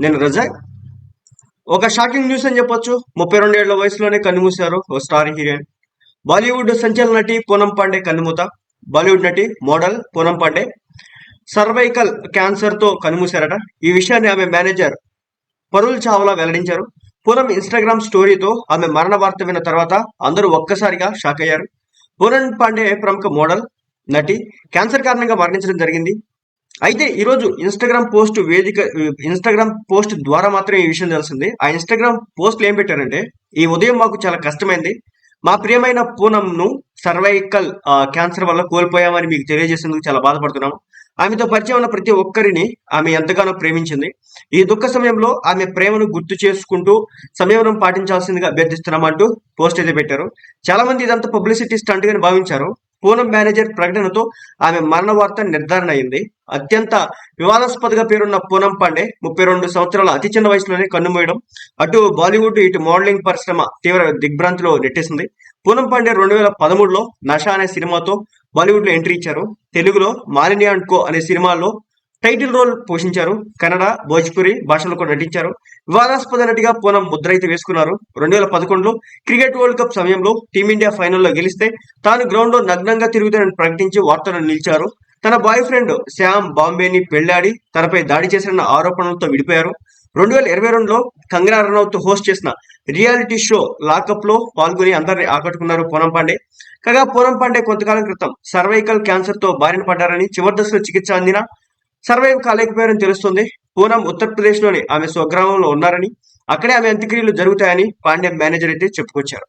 నేను రజాక్ ఒక shocking news అని చెప్పొచ్చు. ముప్పై రెండు ఏళ్ళ వయసులోనే కన్నుమూశారు ఓ స్టార్ హీరోయిన్. బాలీవుడ్ సంచలన నటి పూనం పాండే కన్నుమూత బాలీవుడ్ నటి మోడల్ పూనం పాండే సర్వైకల్ క్యాన్సర్తో కన్నుమూశారట ఈ విషయాన్ని ఆమె మేనేజర్ పరుల్ చావ్లా వెల్లడించారు. పూనం ఇన్స్టాగ్రామ్ స్టోరీతో ఆమె మరణ వార్త విన్న తర్వాత అందరూ ఒక్కసారిగా షాక్ అయ్యారు. పూనం పాండే ప్రముఖ మోడల్ నటి క్యాన్సర్ కారణంగా మరణించడం జరిగింది. అయితే ఈరోజు ఇన్స్టాగ్రామ్ పోస్ట్ వేదిక ఇన్స్టాగ్రామ్ పోస్ట్ ద్వారా మాత్రం ఈ విషయం తెలిసింది ఆ ఇన్స్టాగ్రామ్ పోస్ట్లు ఏం పెట్టారంటే ఈ ఉదయం మాకు చాలా కష్టమైంది. మా ప్రియమైన పూనంను సర్వైకల్ క్యాన్సర్ వల్ల కోల్పోయామని మీకు తెలియజేసేందుకు చాలా బాధపడుతున్నాము ఆమెతో పరిచయం ఉన్న ప్రతి ఒక్కరిని ఆమె ఎంతగానో ప్రేమించింది. ఈ దుఃఖ సమయంలో ఆమె ప్రేమను గుర్తు చేసుకుంటూ సంయమనం పాటించాల్సిందిగా అభ్యర్థిస్తున్నామంటూ పోస్ట్ అయితే పెట్టారు. చాలా మంది ఇదంతా పబ్లిసిటీ స్టంట్గా భావించారు. పూనం మేనేజర్ ప్రకటనతో ఆమె మరణ వార్త నిర్ధారణ అయింది. అత్యంత వివాదాస్పదగా పేరున్న పూనం పాండే ముప్పై రెండు సంవత్సరాల అతి చిన్న వయసులోనే కన్నుమూయడం అటు బాలీవుడ్ ఇటు మోడలింగ్ పరిశ్రమ తీవ్ర దిగ్భ్రాంతిలో నెట్టేసింది. పూనం పాండే రెండు వేల పదమూడులో నషా అనే సినిమాతో బాలీవుడ్లో ఎంట్రీ ఇచ్చారు. తెలుగులో మాలిని అండ్ కో అనే సినిమాలో టైటిల్ రోల్ పోషించారు. కన్నడ భోజ్పురి భాషలో కూడా నటించారు. వివాదాస్పద నటిగా పూనం ముద్ర అయితే వేసుకున్నారు. రెండు వేల పదకొండులో క్రికెట్ వరల్డ్ కప్ సమయంలో టీమిండియా ఫైనల్లో గెలిస్తే తాను గ్రౌండ్లో నగ్నంగా తిరుగుతానని ప్రకటించి వార్తలను నిలిచారు. తన బాయ్ ఫ్రెండ్ శ్యామ్ బాంబేని పెళ్ళాడి తనపై దాడి చేసిన ఆరోపణలతో విడిపోయారు. రెండు వేల ఇరవై రెండులో కంగనా రనౌత్ హోస్ట్ చేసిన రియాలిటీ షో లాకప్లో పాల్గొని అందరిని ఆకట్టుకున్నారు పూనం పాండే. కాగా పూనం పాండే కొంతకాలం క్రితం సర్వైకల్ క్యాన్సర్తో బారిన పడ్డారని చివరి దశలో చికిత్స అందిన సర్వైవ్ కాలేకపోయారని తెలుస్తుంది. పూనం ఉత్తరప్రదేశ్లోని ఆమె స్వగ్రామంలో ఉన్నారని అక్కడే ఆమె అంత్యక్రియలు జరుగుతాయని పాండ్యం మేనేజర్ అయితే చెప్పుకొచ్చారు.